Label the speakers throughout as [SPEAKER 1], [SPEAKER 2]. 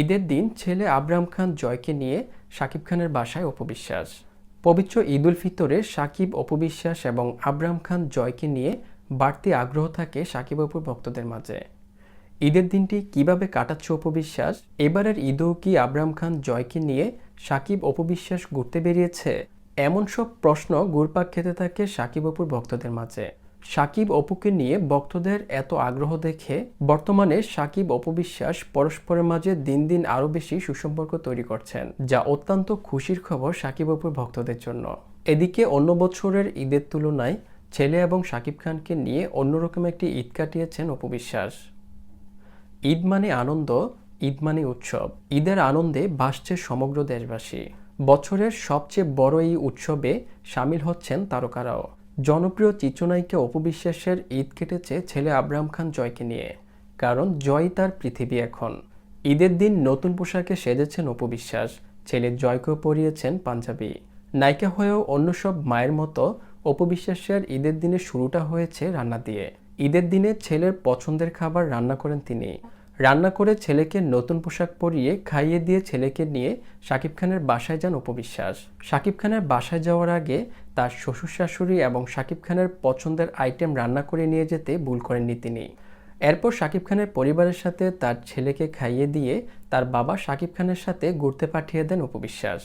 [SPEAKER 1] ঈদের দিন ছেলে আবরাম খান জয়কে নিয়ে শাকিব খানের বাসায় অপবিশ্বাস। পবিত্র ঈদ উল ফিতরে সাকিব অপবিশ্বাস এবং আবরাম খান জয়কে নিয়ে বাড়তি আগ্রহ থাকে সাকিব অপুর ভক্তদের মাঝে। ঈদের দিনটি কীভাবে কাটাচ্ছে অপবিশ্বাস? এবারের ঈদও কি আবরাম খান জয়কে নিয়ে সাকিব অপবিশ্বাস ঘুরতে বেরিয়েছে? এমন সব প্রশ্ন ঘুরপাক খেতে থাকে সাকিব অপুর ভক্তদের মাঝে। সাকিব অপুকে নিয়ে ভক্তদের এত আগ্রহ দেখে বর্তমানে সাকিব অপবিশ্বাস পরস্পরের মাঝে দিন দিন আরও বেশি সুসম্পর্ক তৈরি করছেন, যা অত্যন্ত খুশির খবর সাকিব অপুর ভক্তদের জন্য। এদিকে অন্য বছরের ঈদের তুলনায় ছেলে এবং সাকিব খানকে নিয়ে অন্যরকম একটি ঈদ কাটিয়েছেন অপবিশ্বাস ঈদ মানে আনন্দ, ঈদ মানে উৎসব। ঈদের আনন্দে ভাসছে সমগ্র দেশবাসী। বছরের সবচেয়ে বড় এই উৎসবে সামিল হচ্ছেন তারকারাও। জনপ্রিয় চিত্রনায়িকা অপবিশ্বাসের ঈদ কেটেছে ছেলে আব্রাহাম খান জয়কে নিয়ে। কারণ জয় তার পৃথিবী এখন। ঈদের দিন নতুন পোশাকে সেজেছেন অপবিশ্বাস। ছেলে জয়কেও পরিয়েছেন পাঞ্জাবি। নায়িকা হয়েও অন্য সব মায়ের মতো অপবিশ্বাসের ঈদের দিনে শুরুটা হয়েছে রান্না দিয়ে। ঈদের দিনে ছেলের পছন্দের খাবার রান্না করেন তিনি। রান্না করে ছেলেকে নতুন পোশাক পরিয়ে খাইয়ে দিয়ে ছেলেকে নিয়ে শাকিব খানের বাসায় যান উপবিশ্বাস শাকিব খানের বাসায় যাওয়ার আগে তার শ্বশুর শাশুড়ি এবং শাকিব খানের পছন্দের আইটেম রান্না করে নিয়ে যেতে ভুল করেননি তিনি। এরপর শাকিব খানের পরিবারের সাথে তার ছেলেকে খাইয়ে দিয়ে তার বাবা শাকিব খানের সাথে ঘুরতে পাঠিয়ে দেন উপবিশ্বাস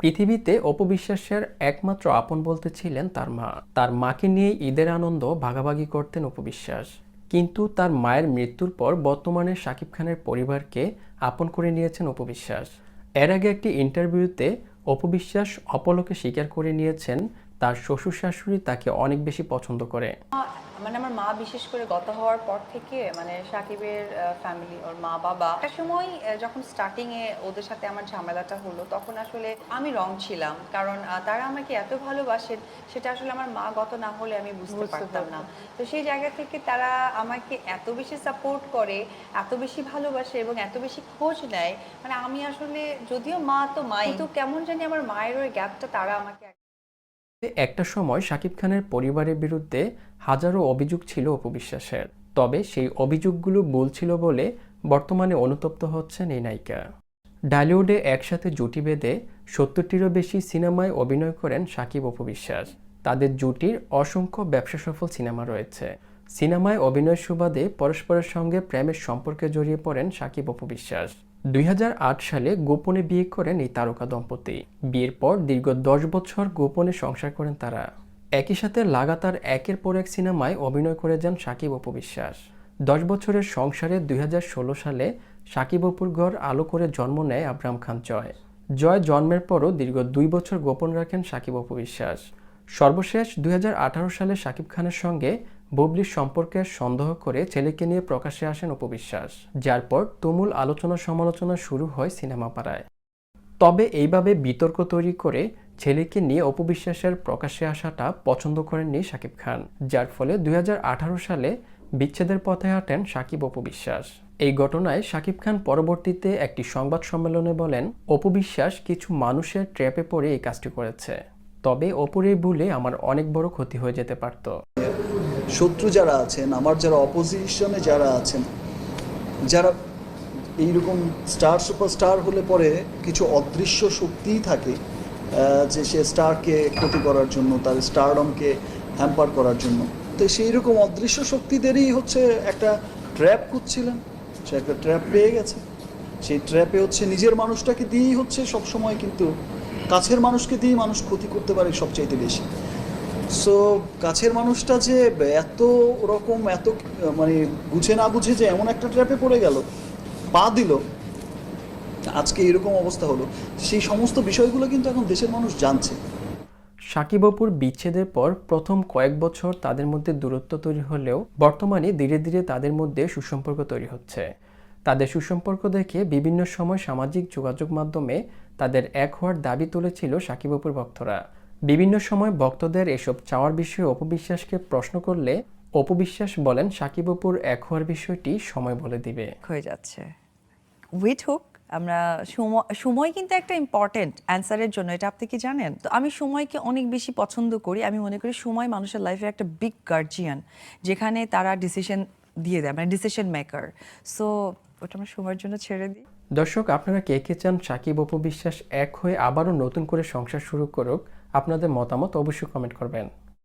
[SPEAKER 1] পৃথিবীতে অপবিশ্বাসের একমাত্র আপন বলতে ছিলেন তার মা। তার মাকে নিয়ে ঈদের আনন্দ ভাগাভাগি করতেন অপবিশ্বাস। কিন্তু তার মায়ের মৃত্যুর পর বর্তমানে শাকিব খানের পরিবারকে আপন করে নিয়েছেন অপবিশ্বাস এর আগে একটি ইন্টারভিউতে অপবিশ্বাস অপলকে স্বীকার করে নিয়েছেন তার শ্বশুর শাশুড়ি তাকে অনেক বেশি পছন্দ করে।
[SPEAKER 2] মানে আমার মা বিশেষ করে গত হওয়ার পর থেকে মানে সাকিবের ফ্যামিলি ওর মা বাবা একটা সময় যখন স্টার্টিং এ ওদের সাথে আমার ঝামেলাটা হলো তখন আসলে আমি রং ছিলাম। কারণ তারা আমাকে এত ভালোবাসেন সেটা আসলে আমার মা গত না হলে আমি বুঝতে পারতাম না। তো সেই জায়গা থেকে তারা আমাকে এত বেশি সাপোর্ট করে এত বেশি ভালোবাসে এবং এত বেশি খোঁজ নেয়। মানে আমি আসলে যদিও মা তো মাই কিন্তু কেমন জানি আমার মায়ের ওই গ্যাপটা তারা আমাকে
[SPEAKER 1] একটা সময় শাকিব খানের পরিবারের বিরুদ্ধে হাজারো অভিযোগ ছিল অপবিশ্বাসের তবে সেই অভিযোগগুলো ভুল ছিল বলে বর্তমানে অনুতপ্ত হচ্ছেন এই নায়িকা। ডালিউডে একসাথে জুটি বেঁধে সত্তরটিরও বেশি সিনেমায় অভিনয় করেন সাকিব অপবিশ্বাস তাদের জুটির অসংখ্য ব্যবসা সফল সিনেমা রয়েছে। সিনেমায় অভিনয় সুবাদে পরস্পরের সঙ্গে প্রেমের সম্পর্কে জড়িয়ে পড়েন সাকিব অপবিশ্বাস দুই হাজার আট সালে গোপনে বিয়ে করেন এই তারকা দম্পতি। বিয়ের পর দীর্ঘ দশ বছর গোপনে সংসার করেন তারা। একই সাথে লাগাতার একের পর এক সিনেমায় অভিনয় করে যান সাকিব অপবিশ্বাস দশ বছরের সংসারে দুই হাজার ষোলো সালে সাকিব অপুর ঘর আলো করে জন্ম নেয় আব্রাম খান জয় জয় জন্মের পরও দীর্ঘ দুই বছর গোপন রাখেন সাকিব অপবিশ্বাস সর্বশেষ দুই হাজার আঠারো সালে সাকিব খানের সঙ্গে বুবলির সম্পর্কে সন্দেহ করে ছেলেকে নিয়ে প্রকাশ্যে আসেন অপবিশ্বাস যার পর তুমুল আলোচনা সমালোচনা শুরু হয় সিনেমা পাড়ায়। তবে এইভাবে বিতর্ক তৈরি করে ছেলেকে নিয়ে অপবিশ্বাসের প্রকাশ্যে আসাটা পছন্দ করেননি শাকিব খান, যার ফলে দুই হাজার আঠারো সালে বিচ্ছেদের পথে হাঁটেন সাকিব অপবিশ্বাস এই ঘটনায় শাকিব খান পরবর্তীতে একটি সংবাদ সম্মেলনে বলেন অপবিশ্বাস কিছু মানুষের ট্র্যাপে পড়ে এই কাজটি করেছে। তবে অপর ভুলে আমার অনেক বড় ক্ষতি হয়ে যেতে পারত।
[SPEAKER 3] শত্রু যারা আছেন, আমার যারা অপোজিশনে যারা আছেন, যারা এইরকম স্টার সুপারস্টার হলে পরে কিছু অদৃশ্য শক্তিই থাকে যে সে স্টারকে ক্ষতি করার জন্য, তার স্টারডমকে হ্যাম্পার করার জন্য। তো সেই রকম অদৃশ্য শক্তিদেরই হচ্ছে একটা ট্র্যাপ খুঁজছিলেন। সে একটা ট্র্যাপ পেয়ে গেছে। সেই ট্র্যাপে হচ্ছে নিজের মানুষটাকে দিয়েই হচ্ছে সবসময় কিন্তু কাছের মানুষকে দিয়েই মানুষ ক্ষতি করতে পারে সবচাইতে বেশি। সো কাছের মানুষটা যে এত রকম, এত মানে বুঝে না বুঝে যে এমন একটা ট্র্যাপে পড়ে গেল, পা দিল, আজকে এরকম অবস্থা হলো, সেই সমস্ত বিষয়গুলো কিন্তু এখন দেশের মানুষ জানছে।
[SPEAKER 1] সাকিব অপুর বিচ্ছেদের পর প্রথম কয়েক বছর তাদের মধ্যে দূরত্ব তৈরি হলেও বর্তমানে ধীরে ধীরে তাদের মধ্যে সুসম্পর্ক তৈরি হচ্ছে। তাদের সুসম্পর্ক দেখে বিভিন্ন সময় সামাজিক যোগাযোগ মাধ্যমে তাদের এক হওয়ার দাবি তুলেছিল সাকিব অপুর ভক্তরা। বিভিন্ন সময় ভক্তদের এসব চাওয়ার বিষয়ে অপবিশ্বাসকে প্রশ্ন করলে অপবিশ্বাস বলেন সাকিব অপুর এক হওয়ার বিষয়টি সময় বলে দিবে।
[SPEAKER 4] হয়ে যাচ্ছে। উইট হোক আমরা সময় সময় কিন্তু একটা ইম্পর্টেন্ট অ্যান্সারের জন্য এটা আপনি কি জানেন? তো আমি সময়কে অনেক বেশি পছন্দ করি। আমি মনে করি সময় মানুষের লাইফে একটা বিগ গার্জিয়ান যেখানে তারা ডিসিশন দিয়ে দেয় মানে ডিসিশন মেকার সো ওটা আমরা সময়ের জন্য ছেড়ে দিই।
[SPEAKER 1] দর্শক আপনারা কে কে চান সাকিব অপু বিশ্বাস এক হয়ে আবারও নতুন করে সংসার শুরু করুক? আপনাদের মতামত অবশ্যই কমেন্ট করবেন।